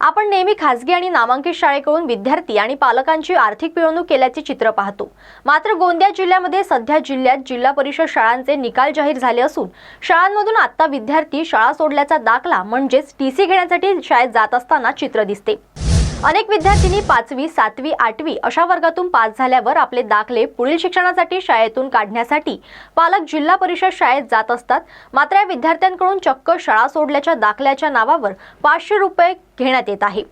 आपण नेहमी खासगी आणि नामांकित शाळेकडून विद्यार्थी आणि पालकांची आर्थिक पिळवणूक केल्याचे चित्र पाहतो. मात्र गोंदिया जिल्ह्यामध्ये सध्या जिल्ह्यात जिल्हा परिषद शाळांचे निकाल जाहीर झाले असून शाळांमधून आता विद्यार्थी शाळा सोडल्याचा दाखला म्हणजेच टी सी घेण्यासाठी शाळेत जात असताना चित्र दिसते. अनेक विद्यार्थिनी पाचवी सातवी आठवी अशा वर्गातून पास झाल्यावर आपले दाखले पुढील शिक्षणासाठी शाळेतून काढण्यासाठी पालक जिल्हा परिषद शाळेत जात असतात. मात्र या विद्यार्थ्यांकडून चक्क शाळा सोडल्याच्या दाखल्याच्या नावावर पाचशे रुपये घेण्यात येत आहे.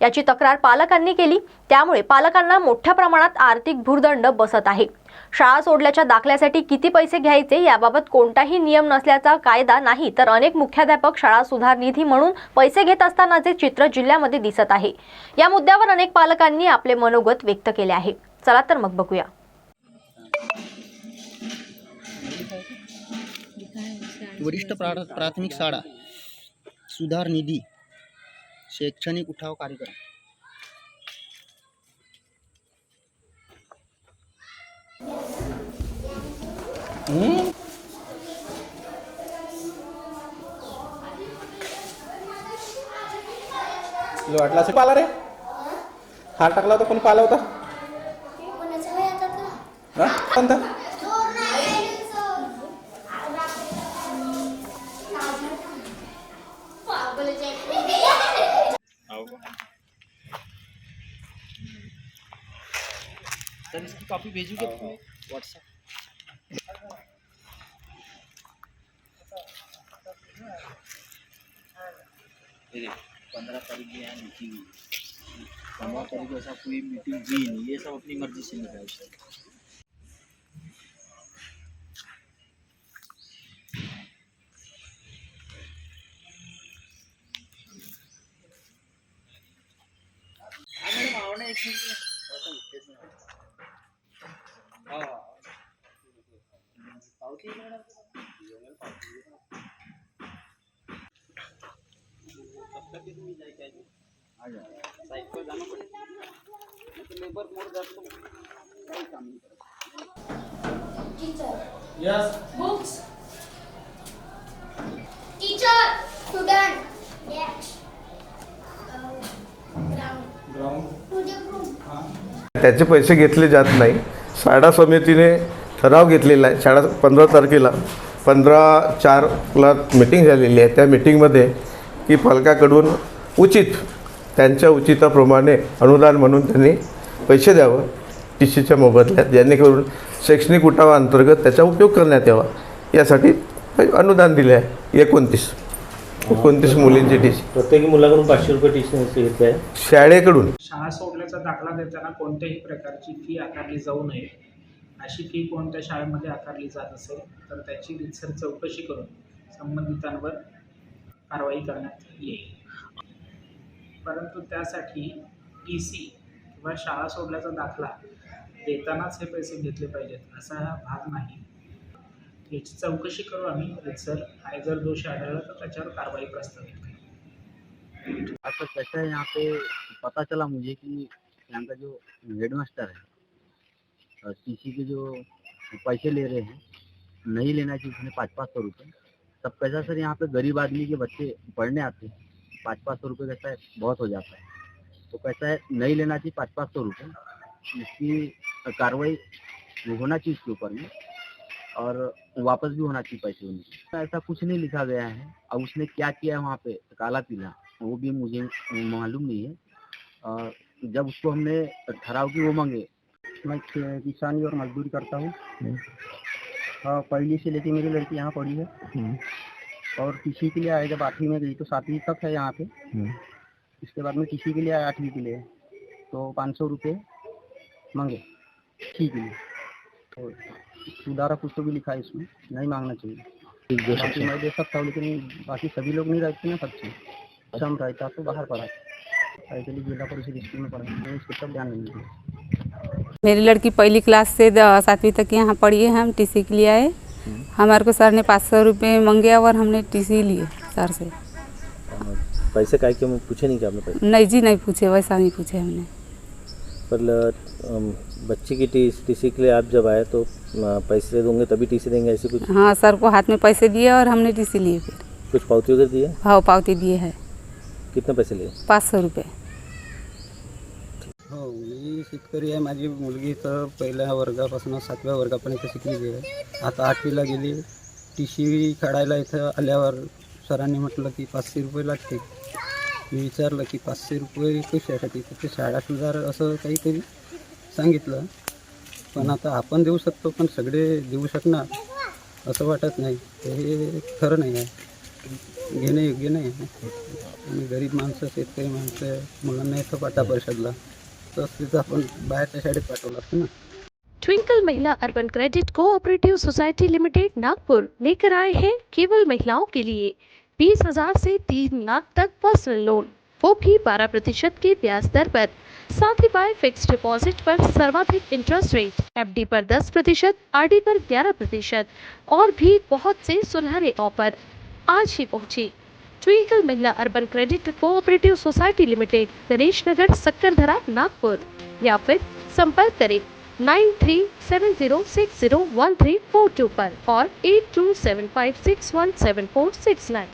याची तक्रार पालकांनी केली. त्यामुळे पालकांना मोठ्या प्रमाणात आर्थिक भूर्दंड बसत आहे. शाळा सोडल्याच्या दाखल्यासाठी किती पैसे घ्यायचे याबाबत कोणताही नियम नसल्याचा कायदा नाही तर अनेक मुख्याध्यापक शाळा सुधार निधी म्हणून पैसे घेत असतानाचे चित्र जिल्ह्यामध्ये दिसत आहे. या मुद्द्यावर अनेक पालकांनी आपले मनोगत व्यक्त केले आहे. चला तर मग बघूया. वरिष्ठ प्राथमिक शाळा सुधार निधी शैक्षणिक उठाव कार्यक्रम. तुला वाटलं असं पाला रे. हार टाकला होता कोणी पाला होता? हा? सर इसकी कॉपी भेजोगे व्हाट्सएप पंद्रह तारीख की यहाँ मीटिंग है पंद्रह तारीख ऐसा कोई मीटिंग हुई नहीं ये सब अपनी मर्ज़ी से निकाल Books. Teacher. Student. Yes. Uh, ground. To the room. त्याचे पैसे घेतले जात नाही शाळा समितीने ठराव घेतलेला आहे. शाळा पंधरा तारखेला पंधरा चारला मिटिंग झालेली आहे. त्या मिटिंगमध्ये की पालकाकडून उचित त्यांच्या उचिताप्रमाणे अनुदान म्हणून त्यांनी पैसे द्यावं टी सीच्या मोबदल्यात जेणेकरून शैक्षणिक उठावाअंतर्गत त्याचा उपयोग करण्यात यावा यासाठी अनुदान दिले आहे. एकोणतीस एकोणतीस मुलींची टी सी प्रत्येकी मुलाकडून पाचशे रुपये ट्युशन घेत आहे. शाळेकडून. शाळा सोडल्याचा दाखला देताना कोणत्याही प्रकारची फी आकारली जाऊ नये. अशी फी कोणत्या शाळेमध्ये आकारली जात असेल तर त्याची रितसर चौकशी करून संबंधितांवर कारवाई करण्यात येईल. परंतु त्यासाठी टी सी किंवा शाळा सोडल्याचा दाखला देतानाच हे पैसे घेतले पाहिजेत असा हा भाग नाही. याची चौकशी करू आम्ही रितसर आणि जर दोष आढळला तर त्याच्यावर कारवाई प्रस्तावित करू. आपका कैसा है यहाँ पे पता चला मुझे कि यहाँ का जो हेडमास्टर है टी सी के जो पैसे ले रहे हैं, नहीं लेना चाहिए उसने पाँच पाँच सौ रुपये तब कैसा सर यहाँ पे गरीब आदमी के बच्चे पढ़ने आते हैं पाँच पाँच सौ रुपये कैसा है? बहुत हो जाता है। तो कैसा है? नहीं लेना चाहिए पाँच पाँच सौ रुपये इसकी कार्रवाई होना चाहिए इसके ऊपर में, और वापस भी होना चाहिए पैसे उनके ऐसा कुछ नहीं लिखा गया है, अब उसने क्या किया है वहाँ पे? काला पीला, वो भी मुझे मालूम नहीं है। और जब उसको हमने ठहराव की वो मांगे मैं किसानी और मजदूरी करता हूँ। हाँ पहली से लेके मेरी लड़की यहाँ पढ़ी है। और किसी के लिए आए जब आठवीं में गई तो सातवीं तक है यहाँ पे। इसके बाद में किसी के लिए आया आठवीं के लिए। तो पाँच सौ रुपये मांगे ठीक है तो सुधारा कुछ तो भी लिखा है इसमें नहीं मांगना चाहिए। बाकी मैं दे सकता हूँ लेकिन बाकी सभी लोग नहीं रहते ना सच्चे सम रहता तो बाहर पढ़ा ऐसे जिला परिषद स्कूल में पढ़ा तो इसके सब ध्यान नहीं देते मेरी लड़की पहली क्लास से सातवीं तक यहाँ पढ़ी है हम टीसी के लिए आए। हमारे को सर ने पाँच सौ रुपये मंगे और हमने टीसी लिए सर से। पैसे काय के पूछे नहीं क्या आपने पैसे? नहीं जी नहीं पूछे वैसा नहीं पूछे हमने। पर बच्चे की टी टी के लिए आप जब आए तो पैसे दोगे तभी टीसी देंगे ऐसे कुछ? हाँ सर को हाथ में पैसे दिए और हमने टीसी लिए फिर। कुछ पावती वगैरह दी है पावती दिए है। कितने पैसे लिए? पाच सौ रुपये। हो मी शेतकरी आहे माझी मुलगी तर पहिल्या वर्गापासून सातव्या वर्गापर्यंत शिकलेली आहे. आता आठवीला गेली. टी सी काढायला इथं आल्यावर सरांनी म्हटलं की पाचशे रुपये लागते मी विचारलं की पाचशे रुपये कशासाठी? तर ते शाळा सुधार असं काहीतरी सांगितलं. पण आता आपण देऊ शकतो पण सगळे देऊ शकणार असं वाटत नाही. तर हे खरं नाही आहे. घेणं योग्य नाही आहे. आणि गरीब माणसं शेतकरी माणसं मुलांना इथं पाठा परिषदला ना। ट्विंकल महिला urban credit cooperative society limited Nagpur लेकर आए हैं केवल महिलाओं के लिए। बीस हज़ार से तीन लाख तक पर्सनल लोन, वो भी बारह प्रतिशत के ब्याज दर पर। साथ ही बाय फिक्स डिपॉजिट पर सर्वाधिक इंटरेस्ट रेट, एफडी पर 10 प्रतिशत, आरडी पर 11 प्रतिशत, और भी बहुत से सुनहरे ऑफ़र आज ही पहुँची। ट्विंकल महिला urban credit cooperative society limited Ganesh Nagar Sakkardara Nagpur. या फिर संपर्क करें nine three seven zero six zero one three four two पर और eight two seven five six one seven four six nine.